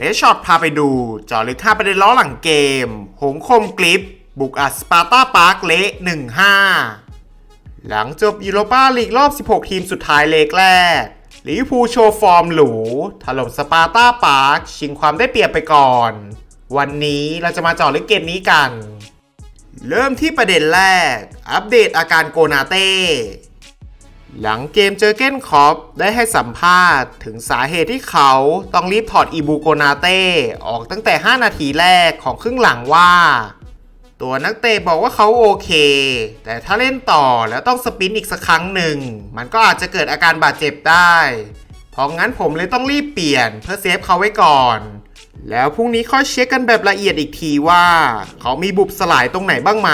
เรชช็อตพาไปดูจอลึก5ประเด็นล้อหลังเกม หงคมกลิปบุกอัสปาร์ตาปาร์คเละ 1-5 หลังจบยูโรปาลีกรอบ 16 ทีมสุดท้ายเลกแรกลิเวอร์พูลโชว์ฟอร์มหรูถล่มสปาร์ตาปาร์คชิงความได้เปรียบไปก่อน วันนี้เราจะมาจาะลึกเกมนี้กัน เริ่มที่ประเด็นแรก อัปเดตอาการโกนาเต้ หลังเกมเจอเก้นคอปได้ให้สัมภาษณ์ถึงสาเหตุที่เขาต้องรีบถอดอีบูโกนาเต้ออกตั้งแต่ 5 นาทีแรกของครึ่งหลังว่า ตัวนักเตะบอกว่าเขาโอเค แต่ถ้าเล่นต่อแล้วต้องสปินอีกสักครั้งหนึ่ง มันก็อาจจะเกิดอาการบาดเจ็บได้ เพราะงั้นผมเลยต้องรีบเปลี่ยนเพื่อเซฟเขาไว้ก่อน แล้วพรุ่งนี้ค่อยเช็คกันแบบละเอียดอีกทีว่า เขามีบุบสลายตรงไหนบ้างไหม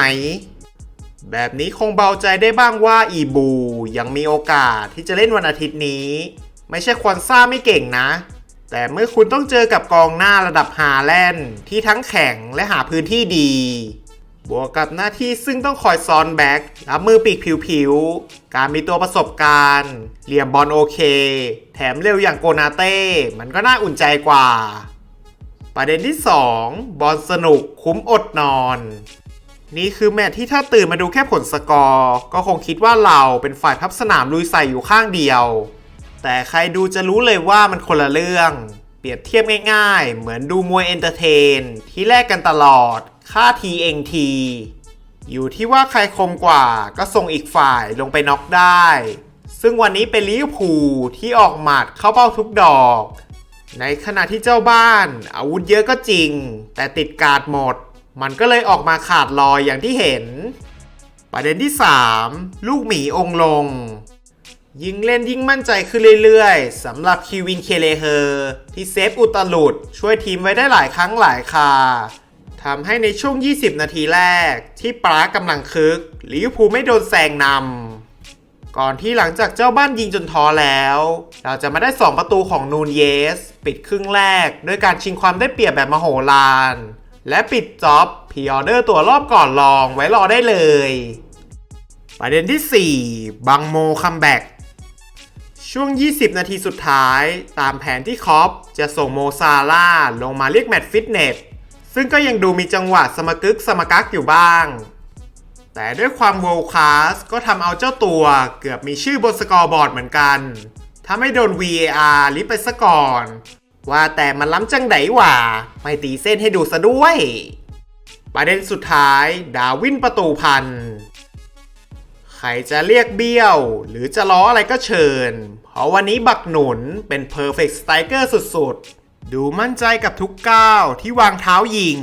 แบบนี้คงเบาใจได้บ้างว่าอีบูยังมีโอกาสที่จะเล่นวันอาทิตย์นี้ ไม่ใช่ควอนซ่าไม่เก่งนะ แต่เมื่อคุณต้องเจอกับกองหน้าระดับฮาแลนด์ที่ทั้งแข็งและหาพื้นที่ดี บวกกับหน้าที่ซึ่งต้องคอยซ้อนแบ็กรับมือปีกผิวๆ การมีตัวประสบการณ์ เหลี่ยมบอลโอเค แถมเร็วอย่างโกนาเต้ มันก็น่าอุ่นใจกว่า ประเด็นที่ 2 บอลสนุกคุ้มอดนอน นี่คือแมตช์ที่ถ้าตื่นมาดูแค่ผลสกอร์ ก็คงคิดว่าเราเป็นฝ่ายพับสนามลุยใส่อยู่ข้างเดียว แต่ใครดูจะรู้เลยว่ามันคนละเรื่อง เปรียบเทียบง่ายๆ เหมือนดูมวยเอนเตอร์เทน ที่แลกกันตลอด ค่าทีเองที อยู่ที่ว่าใครคมกว่าก็ส่งอีกฝ่ายลงไปน็อกได้ ซึ่งวันนี้เป็นลิเวอร์พูลที่ออกหมัดเข้าเป้าทุกดอก ในขณะที่เจ้าบ้าน อาวุธเยอะก็จริง แต่ติดการ์ดหมด มันก็เลยออกมาขาดลอยอย่างที่เห็น ประเด็นที่ 3 ลูกหมีองลง ยิงเล่นยิ่งมั่นใจขึ้นเรื่อยๆสำหรับคิวินเคเลเฮอร์ที่เซฟอุตลุดช่วยทีมไว้ได้หลายครั้งหลายคาทำให้ในช่วง 20 นาทีแรก ที่ปรากกำลังคึกลิเวอร์พูลไม่โดนแซงนำก่อนที่หลังจากเจ้าบ้านยิงจนท้อแล้ว เราจะมาได้ 2 ประตูของนูนเยส ปิดครึ่งแรก ด้วยการชิงความได้เปรียบแบบมโหฬาร และปิดจ็อบพรีออเดอร์ตัวรอบก่อนลองไว้รอได้เลย ประเด็นที่ 4 บังโมคัมแบ็กช่วง 20 นาทีสุดท้าย ตามแผนที่คอปจะส่งโมซาล่าลงมาเรียกแมตช์ฟิตเนส ซึ่งก็ยังดูมีจังหวะสมกึกสมกักอยู่บ้าง แต่ด้วยความโวลคลาสก็ทำเอาเจ้าตัวเกือบมีชื่อบนสกอร์บอร์ดเหมือนกัน ถ้าไม่โดน VAR ลิบไปซะก่อน ว่าแต่มันล้ำจังไดหว่า ไม่ตีเส้นให้ดูซะด้วย ประเด็นสุดท้าย ดาวินประตูพัน ใครจะเรียกเบี้ยว หรือจะล้ออะไรก็เชิญ เพราะวันนี้บักหนุนเป็น Perfect Striker สุดๆ ดูมั่นใจกับทุกก้าวที่วางเท้ายิง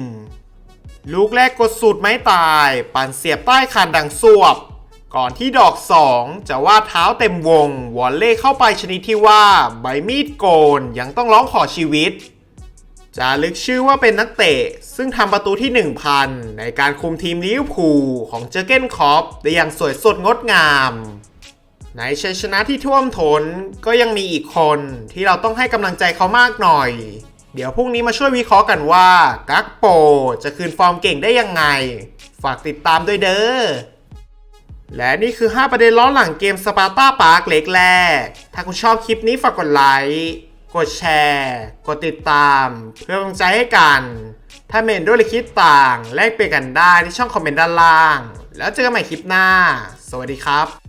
ลูกแรกกดสูตรไม้ตาย ปั่นเสียบใต้คานดังสวบ ก่อนที่ดอก 2 จะว่าดเท้าเต็มวง วอลเล่เข้าไปชนิดที่ว่าใบมีดโกนยังต้องร้องขอชีวิต จารึกชื่อว่าเป็นนักเตะ ซึ่งทำประตูที่ 1,000 ในการคุมทีมลิเวอร์พูลของเจอเกนคอปได้อย่างสวยสดงดงาม ในชัยชนะที่ท่วมท้นก็ยังมีอีกคนที่เราต้องให้กำลังใจเขามากหน่อย เดี๋ยวพรุ่งนี้มาช่วยวิเคราะห์กันว่ากักโปจะคืนฟอร์มเก่งได้ยังไง ฝากติดตามด้วยเด้อ และนี่คือ 5 ประเด็นล้อหลังเกมสปาร์ตาปาร์กเล็กแรก ถ้าคุณชอบคลิปนี้ฝากกดไลค์ กดแชร์ กดติดตาม เพื่อกำลังใจให้กัน ถ้าเมนด้วยหรือคิดต่าง แลกเปลี่ยนกันได้ที่ช่องคอมเมนต์ด้านล่าง แล้วเจอกันใหม่คลิปหน้า สวัสดีครับ